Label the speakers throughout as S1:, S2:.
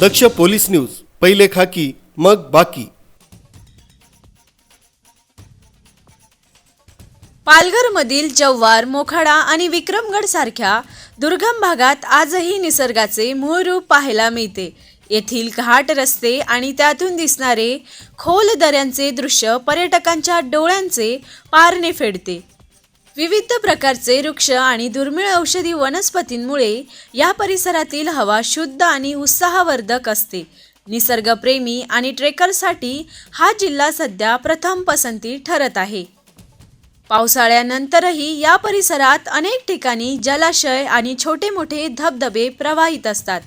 S1: दक्ष police news पहिले खाकी मग बाकी.
S2: पालघरमधील जव्हार मोखाडा आणि विक्रमगड सारख्या दुर्गम भागात आजही निसर्गाचे मूळ रूप पाहायला मिळते. येथील घाट रस्ते आणि त्यातून दिसणारे खोल दऱ्यांचे दृश्य पर्यटकांच्या डोळ्यांचे पारणे फेडते. विविध प्रकारचे वृक्ष आणि दुर्मिळ औषधी वनस्पतींमुळे या परिसरातील हवा शुद्ध आणि उत्साहवर्धक असते. निसर्गप्रेमी आणि ट्रेकरसाठी हा जिल्हा सध्या प्रथम पसंती ठरत आहे. पावसाळ्यानंतरही या परिसरात अनेक ठिकाणी जलाशय आणि छोटे मोठे धबधबे प्रवाहित असतात.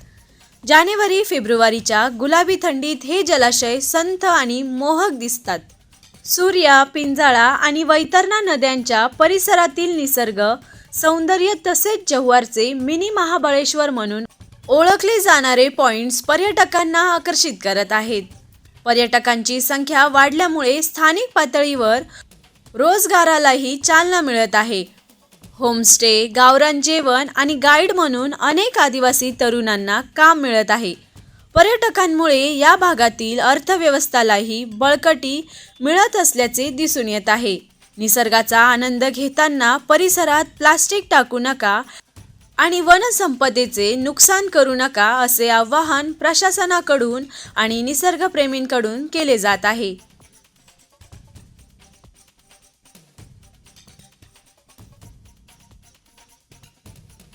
S2: जानेवारी फेब्रुवारीच्या गुलाबी थंडीत हे जलाशय संथ आणि मोहक दिसतात. सूर्या पिंजाळा आणि वैतरणा नद्यांच्या परिसरातील निसर्ग सौंदर्य तसेच जव्हारचे मिनी महाबळेश्वर म्हणून ओळखले जाणारे पॉइंट्स पर्यटकांना आकर्षित करत आहेत. पर्यटकांची संख्या वाढल्यामुळे स्थानिक पातळीवर रोजगारालाही चालना मिळत आहे. होमस्टे गावरान जेवण आणि गाईड म्हणून अनेक आदिवासी तरुणांना काम मिळत आहे. पर्यटकांमुळे या भागातील अर्थव्यवस्थालाही बळकटी मिळत असल्याचे दिसून येत आहे. निसर्गाचा आनंद घेताना परिसरात प्लास्टिक टाकू नका आणि वनसंपदेचे नुकसान करू नका असे आवाहन प्रशासनाकडून आणि निसर्गप्रेमींकडून केले जात आहे.